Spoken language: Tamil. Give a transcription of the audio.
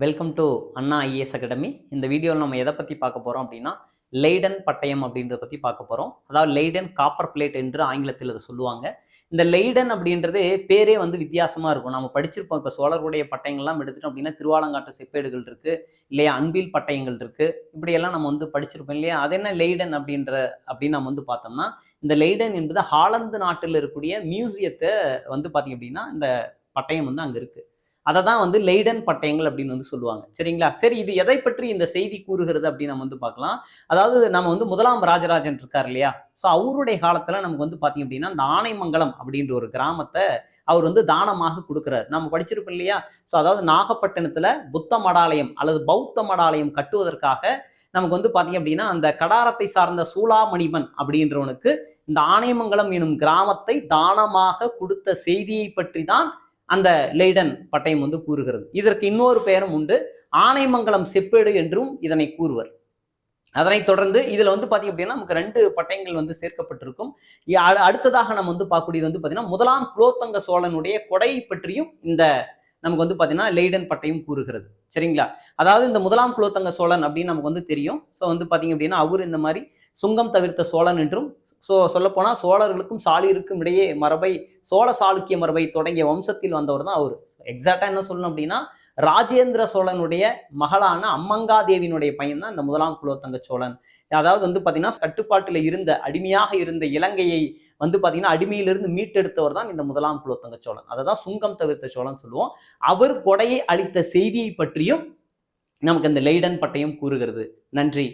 Welcome to Anna IAS academy இந்த வீடியோவில் நம்ம எதை பற்றி பார்க்க போகிறோம் அப்படின்னா லெய்டன் பட்டயம் அப்படின்றத பற்றி பார்க்க போகிறோம் அதாவது லெய்டன் காப்பர் பிளேட் என்று ஆங்கிலத்தில் அதை சொல்லுவாங்க. இந்த லெய்டன் அப்படின்றது பேரே வந்து வித்தியாசமாக இருக்கும். நம்ம படிச்சிருப்போம். இப்போ சோழருடைய பட்டயங்கள்லாம் எடுத்துட்டோம் அப்படின்னா திருவாலங்காட்டு செப்பேடுகள் இருக்குது இல்லையா அன்பில் பட்டயங்கள் இருக்குது இப்படியெல்லாம் நம்ம வந்து படிச்சிருப்போம் இல்லையா? அது என்ன லெய்டன் அப்படின்ற அப்படின்னு நம்ம வந்து பார்த்தோம்னா இந்த லெய்டன் என்பது ஹாலந்து நாட்டில் இருக்கக்கூடிய மியூசியத்தை வந்து பார்த்தீங்க அப்படின்னா இந்த பட்டயம் வந்து அங்கே இருக்குது அதை தான் வந்து லெய்டன் பட்டயங்கள் அப்படின்னு வந்து சொல்லுவாங்க. சரிங்களா? சரி இது எதை பற்றி இந்த செய்தி கூறுகிறது அப்படின்னு நம்ம வந்து பார்க்கலாம். அதாவது நம்ம வந்து முதலாம் ராஜராஜன் இருக்கார் இல்லையா? ஸோ அவருடைய காலத்தில் நமக்கு வந்து பார்த்தீங்க அப்படின்னா இந்த ஆனைமங்கலம் அப்படின்ற ஒரு கிராமத்தை அவர் வந்து தானமாக கொடுக்குறாரு. நம்ம படிச்சிருப்போம் இல்லையா? ஸோ அதாவது நாகப்பட்டினத்தில் புத்த மடாலயம் அல்லது பௌத்த மடாலயம் கட்டுவதற்காக நமக்கு வந்து பார்த்தீங்க அப்படின்னா அந்த கடாரத்தை சார்ந்த சூளாமணிமன் அப்படின்றவனுக்கு இந்த ஆனைமங்கலம் எனும் கிராமத்தை தானமாக கொடுத்த செய்தியை பற்றி தான் அந்த லெய்டன் பட்டயம் வந்து கூறுகிறது. இதற்கு இன்னொரு பெயரும் உண்டு. ஆனைமங்கலம் செப்பேடு என்றும் இதனை கூறுவர். அதனைத் தொடர்ந்து இதுல வந்து பாத்தீங்க அப்படின்னா நமக்கு ரெண்டு பட்டயங்கள் வந்து சேர்க்கப்பட்டிருக்கும். அடுத்ததாக நம்ம வந்து பார்க்கக்கூடியது வந்து பாத்தீங்கன்னா முதலாம் குலோத்தங்க சோழனுடைய கொடை பற்றியும் இந்த நமக்கு வந்து பாத்தீங்கன்னா லெய்டன் பட்டயம் கூறுகிறது. சரிங்களா? அதாவது இந்த முதலாம் குலோத்தங்க சோழன் அப்படின்னு நமக்கு வந்து தெரியும். ஸோ வந்து பாத்தீங்க அப்படின்னா அவர் இந்த மாதிரி சுங்கம் தவிர்த்த சோழன் என்றும் ஸோ சொல்லப்போனால் சோழர்களுக்கும் சாலியருக்கும் இடையே மரபை சோழ சாளுக்கிய மரபை தொடங்கிய வம்சத்தில் வந்தவர் தான் அவர். எக்ஸாக்டாக என்ன சொல்லணும் அப்படின்னா ராஜேந்திர சோழனுடைய மகளான அம்மங்காதேவியினுடைய பையன் தான் இந்த முதலாம் குலோத்தங்க சோழன். அதாவது வந்து பார்த்தீங்கன்னா கட்டுப்பாட்டில் இருந்த அடிமையாக இருந்த இலங்கையை வந்து பார்த்தீங்கன்னா அடிமையிலிருந்து மீட்டெடுத்தவர் தான் இந்த முதலாம் குலோத்தங்க சோழன். அதை தான் சுங்கம் தவிர்த்த சோழன் சொல்லுவோம். அவர் கொடையை அளித்த செய்தியை பற்றியும் நமக்கு இந்த லெய்டன் பட்டயம் கூறுகிறது. நன்றி.